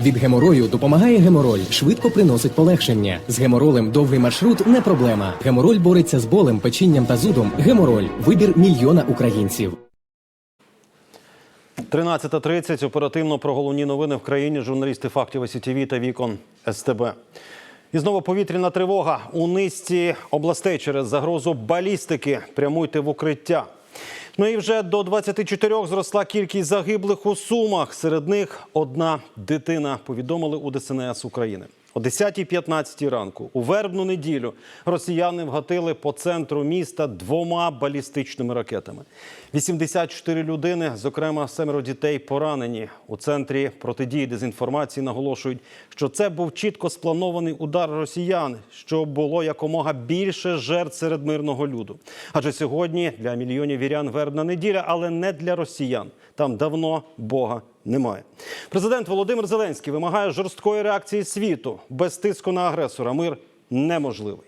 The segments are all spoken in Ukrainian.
Від геморою допомагає гемороль, швидко приносить полегшення. З геморолем довгий маршрут не проблема. Гемороль бореться з болем, печінням та зудом. Гемороль вибір мільйона українців. 13.30. Оперативно про головні новини в країні. Журналісти фактів СІТВ та вікон СТБ. І знову повітряна тривога у низці областей через загрозу балістики. Прямуйте в укриття. Ну і вже до 24 зросла кількість загиблих у Сумах. Серед них одна дитина. Повідомили у ДСНС України. О 10.15 ранку у вербну неділю росіяни вгатили по центру міста двома балістичними ракетами. 84 людини, зокрема семеро дітей, поранені. У центрі протидії дезінформації наголошують, що це був чітко спланований удар росіян, що було якомога більше жертв серед мирного люду. Адже сьогодні для мільйонів вірян вербна неділя, але не для росіян. Там давно Бога немає. Президент Володимир Зеленський вимагає жорсткої реакції світу. Без тиску на агресора мир неможливий.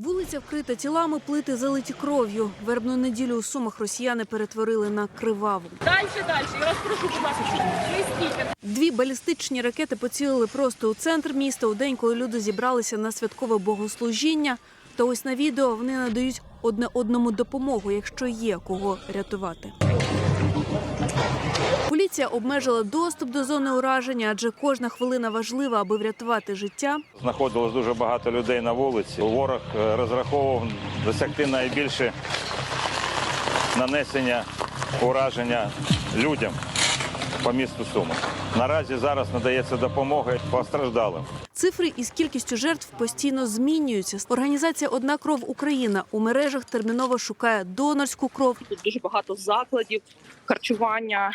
Вулиця вкрита тілами, плити залиті кров'ю. Вербну неділю у Сумах росіяни перетворили на криваву. Дальше, дальше. Я вас прошу, будь ласка. Дві балістичні ракети поцілили просто у центр міста у день, коли люди зібралися на святкове богослужіння. Та ось на відео вони надають одне одному допомогу, якщо є кого рятувати. Поліція обмежила доступ до зони ураження, адже кожна хвилина важлива, аби врятувати життя. Знаходилось дуже багато людей на вулиці. Ворог е, розраховував досягти найбільше нанесення ураження людям по місту Суми. Наразі зараз надається допомога постраждалим. Цифри із кількістю жертв постійно змінюються. Організація Одна кров Україна у мережах терміново шукає донорську кров. Тут дуже багато закладів, харчування,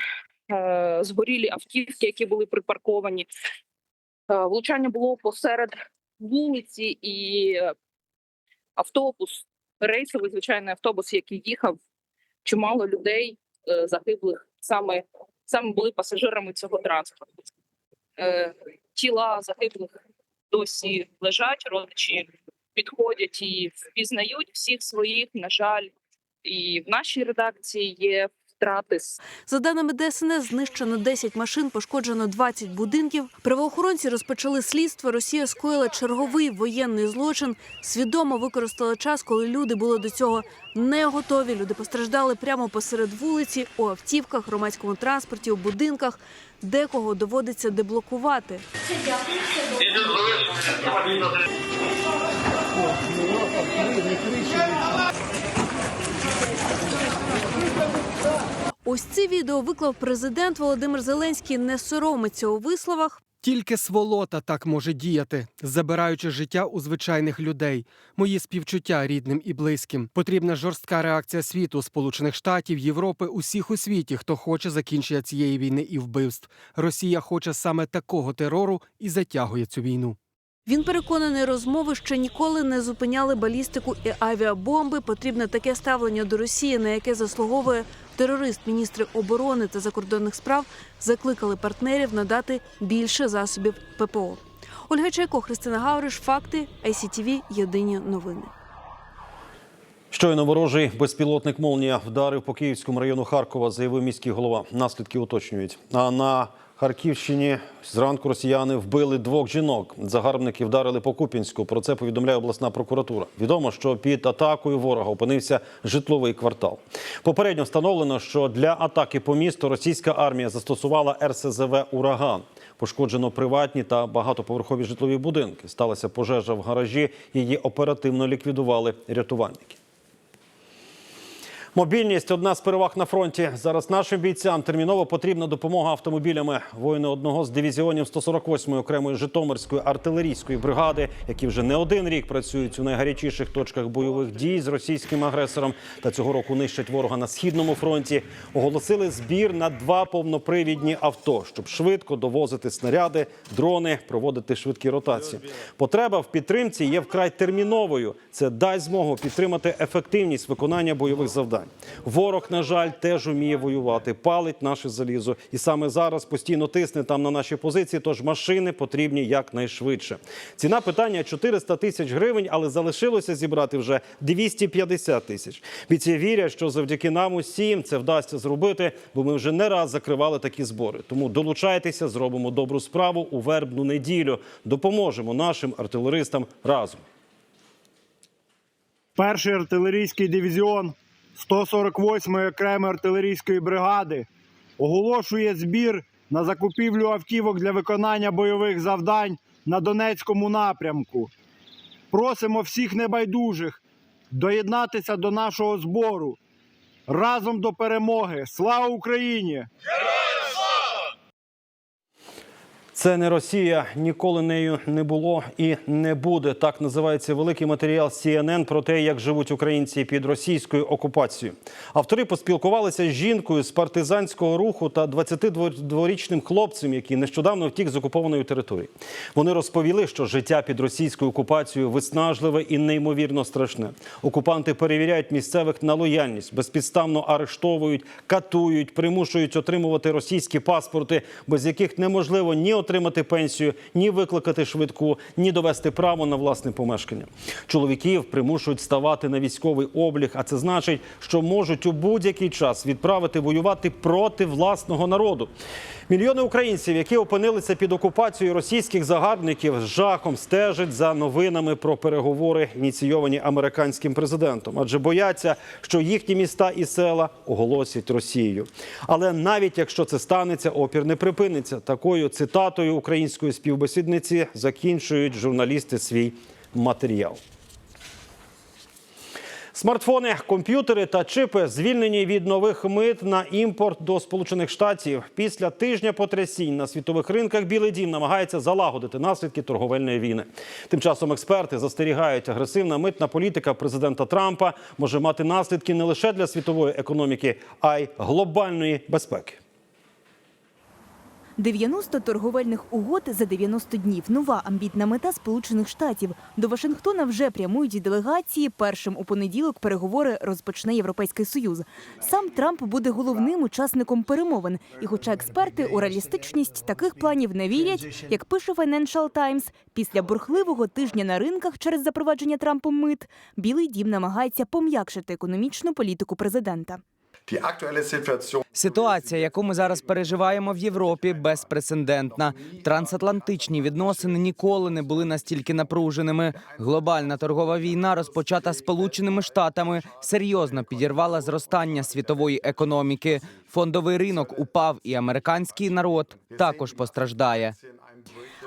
е, згорілі автівки, які були припарковані. Е, Влучання було посеред вулиці і е, автобус, рейсовий звичайний автобус, який їхав. Чимало людей загиблих саме, саме були пасажирами цього транспорту. Е, Тіла загиблих досі лежать, родичі підходять і впізнають всіх своїх, на жаль, і в нашій редакції є втрати За даними ДСНС, знищено 10 машин, пошкоджено 20 будинків. Правоохоронці розпочали слідство. Росія скоїла черговий воєнний злочин. Свідомо використала час, коли люди були до цього не готові. Люди постраждали прямо посеред вулиці, у автівках, громадському транспорті, у будинках. Декого доводиться деблокувати. Ось ці відео виклав президент Володимир Зеленський. Не соромиться у висловах. Тільки сволота так може діяти, забираючи життя у звичайних людей. Мої співчуття рідним і близьким. Потрібна жорстка реакція світу, Сполучених Штатів, Європи, усіх у світі, хто хоче закінчення цієї війни і вбивств. Росія хоче саме такого терору і затягує цю війну. Він переконаний, розмови ще ніколи не зупиняли балістику і авіабомби. Потрібне таке ставлення до Росії, на яке заслуговує терорист. Міністри оборони та закордонних справ закликали партнерів надати більше засобів ППО. Ольга Чайко, Христина Гавриш, факти ICTV, Єдині новини. Щойно ворожий безпілотник Молнія вдарив по Київському району Харкова, заявив міський голова. Наслідки уточнюють. А на Харківщині зранку росіяни вбили двох жінок. Загарбники вдарили по Купінську. Про це повідомляє обласна прокуратура. Відомо, що під атакою ворога опинився житловий квартал. Попередньо встановлено, що для атаки по місту російська армія застосувала РСЗВ Ураган. Пошкоджено приватні та багатоповерхові житлові будинки. Сталася пожежа в гаражі. Її оперативно ліквідували рятувальники. Мобільність одна з переваг на фронті. Зараз нашим бійцям терміново потрібна допомога автомобілями. Воїни одного з дивізіонів 148-ї окремої Житомирської артилерійської бригади, які вже не один рік працюють у найгарячіших точках бойових дій з російським агресором та цього року нищать ворога на східному фронті. Оголосили збір на два повнопривідні авто, щоб швидко довозити снаряди, дрони, проводити швидкі ротації. Потреба в підтримці є вкрай терміновою. Це дасть змогу підтримати ефективність виконання бойових завдань. Ворог, на жаль, теж уміє воювати, палить наше залізо, і саме зараз постійно тисне там на наші позиції. Тож машини потрібні якнайшвидше. Ціна питання 400 тисяч гривень, але залишилося зібрати вже 250 тисяч. Бійці вірять, що завдяки нам усім це вдасться зробити, бо ми вже не раз закривали такі збори. Тому долучайтеся, зробимо добру справу у вербну неділю. Допоможемо нашим артилеристам разом. Перший артилерійський дивізіон 148-ї окремої артилерійської бригади оголошує збір на закупівлю автівок для виконання бойових завдань на Донецькому напрямку. Просимо всіх небайдужих доєднатися до нашого збору. Разом до перемоги! Слава Україні! Це не Росія, ніколи нею не було і не буде. Так називається великий матеріал CNN про те, як живуть українці під російською окупацією. Автори поспілкувалися з жінкою з партизанського руху та 22-річним хлопцем, який нещодавно втік з окупованої території. Вони розповіли, що життя під російською окупацією виснажливе і неймовірно страшне. Окупанти перевіряють місцевих на лояльність, безпідставно арештовують, катують, примушують отримувати російські паспорти, без яких неможливо ні отримати пенсію, ні викликати швидку, ні довести право на власне помешкання. Чоловіків примушують ставати на військовий облік, а це значить, що можуть у будь-який час відправити воювати проти власного народу. Мільйони українців, які опинилися під окупацією російських загарбників, з жахом стежать за новинами про переговори, ініційовані американським президентом, адже бояться, що їхні міста і села оголосять Росією. Але навіть якщо це станеться, опір не припиниться. Такою цитатою української співбесідниці закінчують журналісти свій матеріал. Смартфони, комп'ютери та чипи звільнені від нових мит на імпорт до Сполучених Штатів. Після тижня потрясінь на світових ринках Білий Дім намагається залагодити наслідки торговельної війни. Тим часом експерти застерігають, агресивна митна політика президента Трампа може мати наслідки не лише для світової економіки, а й глобальної безпеки. 90 торговельних угод за 90 днів. Нова амбітна мета Сполучених Штатів. До Вашингтона вже прямують делегації. Першим у понеділок переговори розпочне Європейський Союз. Сам Трамп буде головним учасником перемовин. І, хоча експерти у реалістичність таких планів не вірять, як пише Financial Times, після бурхливого тижня на ринках через запровадження Трампом мит, Білий Дім намагається пом'якшити економічну політику президента. Ситуація, яку ми зараз переживаємо в Європі, безпрецедентна. Трансатлантичні відносини ніколи не були настільки напруженими. Глобальна торгова війна, розпочата Сполученими Штатами, серйозно підірвала зростання світової економіки. Фондовий ринок упав, і американський народ також постраждає.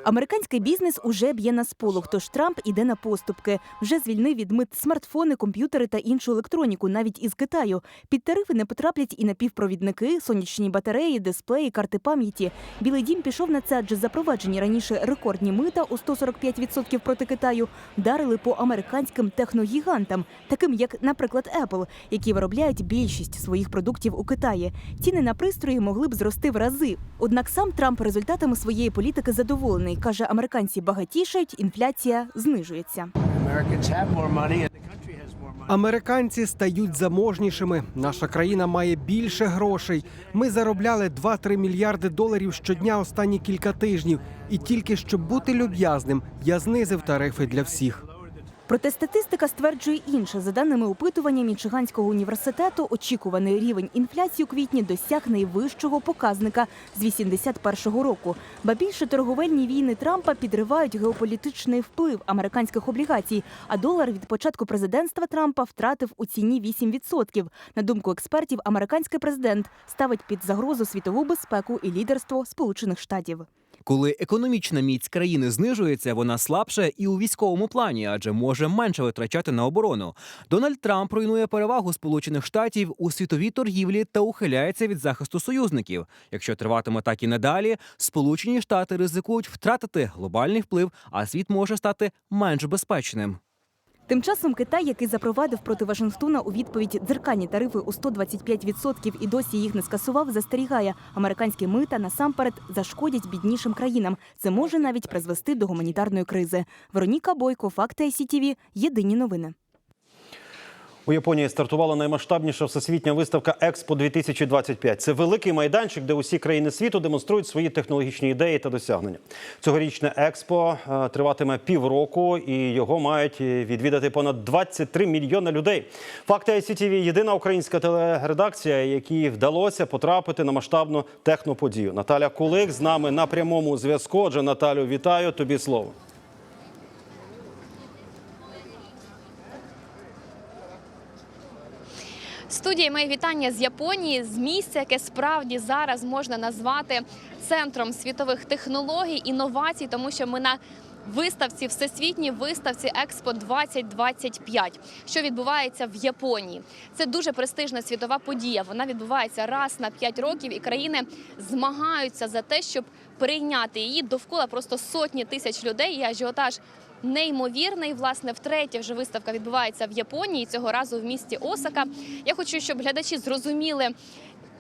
Американський бізнес уже б'є на сполох, тож Трамп іде на поступки. Вже звільнив від мит смартфони, комп'ютери та іншу електроніку, навіть із Китаю. Під тарифи не потраплять і напівпровідники, сонячні батареї, дисплеї, карти пам'яті. Білий дім пішов на це, адже запроваджені раніше рекордні мита у 145% проти Китаю вдарили по американським техногігантам, таким як, наприклад, Apple, які виробляють більшість своїх продуктів у Китаї. Ціни на пристрої могли б зрости в рази. Однак сам Трамп результатами своєї політики задоволений. Каже, американці багатішають, інфляція знижується. Американці стають заможнішими. Наша країна має більше грошей. Ми заробляли 2-3 мільярди доларів щодня останні кілька тижнів. І тільки щоб бути люб'язним, я знизив тарифи для всіх. Проте статистика стверджує інше. За даними опитування Мічиганського університету, очікуваний рівень інфляції у квітні досяг найвищого показника з 81-го року. Ба більше торговельні війни Трампа підривають геополітичний вплив американських облігацій. А долар від початку президентства Трампа втратив у ціні 8%. На думку експертів, американський президент ставить під загрозу світову безпеку і лідерство Сполучених Штатів. Коли економічна міць країни знижується, вона слабше і у військовому плані, адже може менше витрачати на оборону. Дональд Трамп руйнує перевагу Сполучених Штатів у світовій торгівлі та ухиляється від захисту союзників. Якщо триватиме так і надалі, Сполучені Штати ризикують втратити глобальний вплив, а світ може стати менш безпечним. Тим часом Китай, який запровадив проти Вашингтона у відповідь дзеркальні тарифи у 125% і досі їх не скасував, застерігає. Американські мита насамперед зашкодять біднішим країнам. Це може навіть призвести до гуманітарної кризи. Вероніка Бойко, Факти ICTV, Єдині новини. У Японії стартувала наймасштабніша всесвітня виставка Експо 2025 Це великий майданчик, де усі країни світу демонструють свої технологічні ідеї та досягнення. Цьогорічне експо е, триватиме півроку, і його мають відвідати понад 23 мільйони людей. Факти ICTV – єдина українська телередакція, якій вдалося потрапити на масштабну техноподію. Наталя Кулик з нами на прямому зв'язку. Отже, Наталю, вітаю тобі слово. Студія мої вітання з Японії, з місця, яке справді зараз можна назвати центром світових технологій, інновацій, тому що ми на виставці, всесвітній виставці Експо 2025, що відбувається в Японії. Це дуже престижна світова подія. Вона відбувається раз на 5 років, і країни змагаються за те, щоб прийняти її довкола просто сотні тисяч людей. І ажіотаж неймовірний. Власне, втретє вже виставка відбувається в Японії цього разу в місті Осака. Я хочу, щоб глядачі зрозуміли.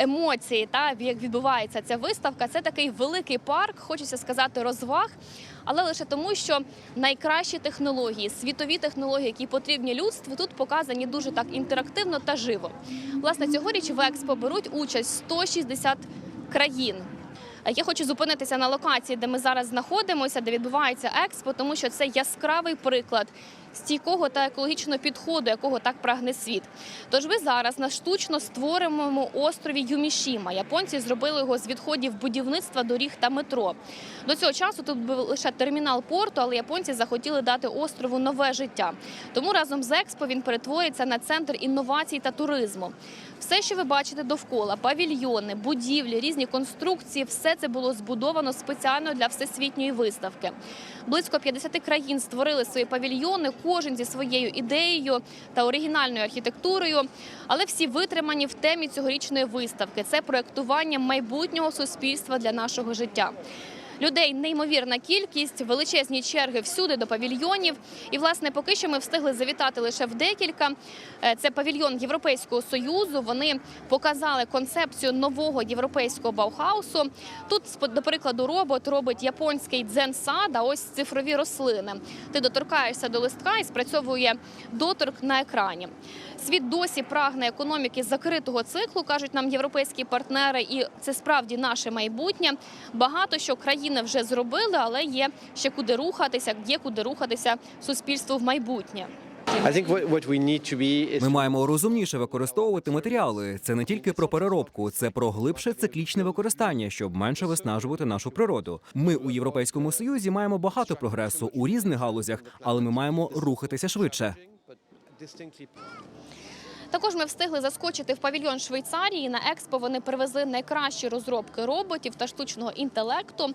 Емоції та як відбувається ця виставка, це такий великий парк, хочеться сказати, розваг, але лише тому, що найкращі технології, світові технології, які потрібні людству, тут показані дуже так інтерактивно та живо. Власне, цьогоріч в експо беруть участь 160 країн. Я хочу зупинитися на локації, де ми зараз знаходимося, де відбувається експо, тому що це яскравий приклад стійкого та екологічного підходу, якого так прагне світ. Тож ви зараз на штучно створеному острові Юмішіма. Японці зробили його з відходів будівництва доріг та метро. До цього часу тут був лише термінал порту, але японці захотіли дати острову нове життя. Тому разом з експо він перетворюється на центр інновацій та туризму. Все, що ви бачите довкола, павільйони, будівлі, різні конструкції, все це було збудовано спеціально для всесвітньої виставки. Близько 50 країн створили свої павільйони, кожен зі своєю ідеєю та оригінальною архітектурою, але всі витримані в темі цьогорічної виставки. Це проєктування майбутнього суспільства для нашого життя. Людей неймовірна кількість, величезні черги всюди до павільйонів. І, власне, поки що ми встигли завітати лише в декілька. Е, Це павільйон Європейського союзу. Вони показали концепцію нового європейського баухаусу. Тут, до прикладу, робот робить японський дзен-сад, а ось цифрові рослини. Ти доторкаєшся до листка і спрацьовує доторк на екрані. Світ досі прагне економіки закритого циклу, кажуть нам європейські партнери, і це справді наше майбутнє. Багато що країни вже зробили, але є ще куди рухатися, є куди рухатися суспільству в майбутнє. Ми маємо розумніше використовувати матеріали. Це не тільки про переробку, це про глибше циклічне використання, щоб менше виснажувати нашу природу. Ми у Європейському Союзі маємо багато прогресу у різних галузях, але ми маємо рухатися швидше. Також ми встигли заскочити в павільйон Швейцарії. На експо вони привезли найкращі розробки роботів та штучного інтелекту.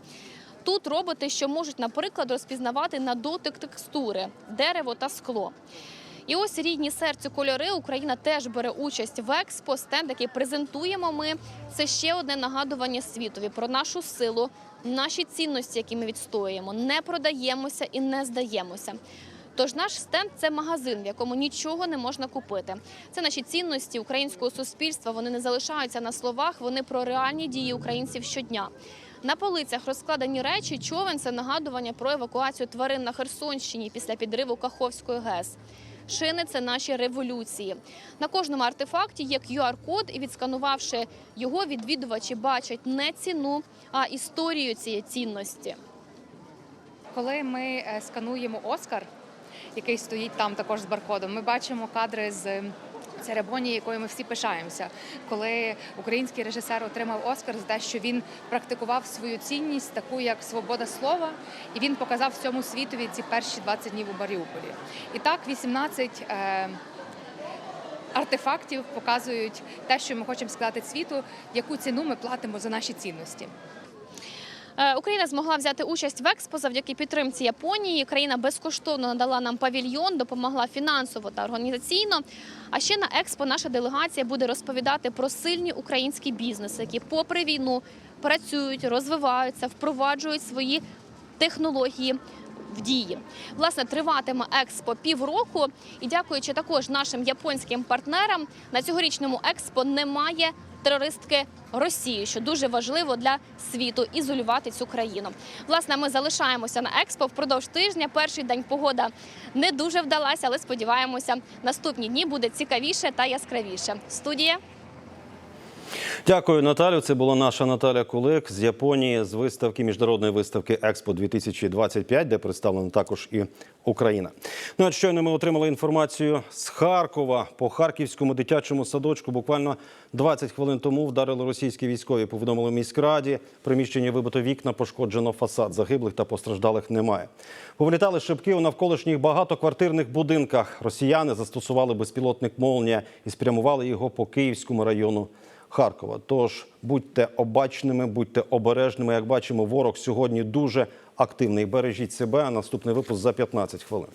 Тут роботи, що можуть, наприклад, розпізнавати на дотик текстури, дерево та скло. І ось рідні серцю кольори. Україна теж бере участь в експо. Стенд, який презентуємо ми. Це ще одне нагадування світові про нашу силу, наші цінності, які ми відстоюємо. Не продаємося і не здаємося. Тож наш стенд це магазин, в якому нічого не можна купити. Це наші цінності українського суспільства. Вони не залишаються на словах. Вони про реальні дії українців щодня. На полицях розкладені речі. Човен це нагадування про евакуацію тварин на Херсонщині після підриву Каховської ГЕС. Шини це наші революції. На кожному артефакті є QR-код, і відсканувавши його, відвідувачі бачать не ціну, а історію цієї цінності. Коли ми е, скануємо Оскар, який стоїть там також з баркодом, ми бачимо кадри з церемонії, якою ми всі пишаємося. Коли український режисер отримав Оскар за те, що він практикував свою цінність, таку як свобода слова, і він показав всьому світові ці перші 20 днів у Маріуполі. І так 18 е, артефактів показують те, що ми хочемо сказати світу, яку ціну ми платимо за наші цінності. Е, Україна змогла взяти участь в експо завдяки підтримці Японії. Країна безкоштовно надала нам павільйон, допомогла фінансово та організаційно. А ще на експо наша делегація буде розповідати про сильні українські бізнеси, які, попри війну, працюють, розвиваються, впроваджують свої технології. В дії власне триватиме експо півроку, і дякуючи також нашим японським партнерам на цьогорічному експо немає терористки Росії, що дуже важливо для світу ізолювати цю країну. Власне, ми залишаємося на експо впродовж тижня. Перший день погода не дуже вдалася, але сподіваємося, наступні дні буде цікавіше та яскравіше. Студія. Дякую, Наталю. Це була наша Наталя Кулик з Японії з виставки міжнародної виставки Експо 2025 де представлена також і Україна. Ну а щойно ми отримали інформацію з Харкова по харківському дитячому садочку. Буквально 20 хвилин тому вдарили російські військові. Повідомили міськраді. Приміщення вибито вікна, пошкоджено фасад. Загиблих та постраждалих немає. Повилітали шибки у навколишніх багатоквартирних будинках. Росіяни застосували безпілотник «Молнія» і спрямували його по Київському району. Харкова. Тож будьте обачними, будьте обережними. Як бачимо, ворог сьогодні дуже активний. Бережіть себе. Наступний випуск за 15 хвилин.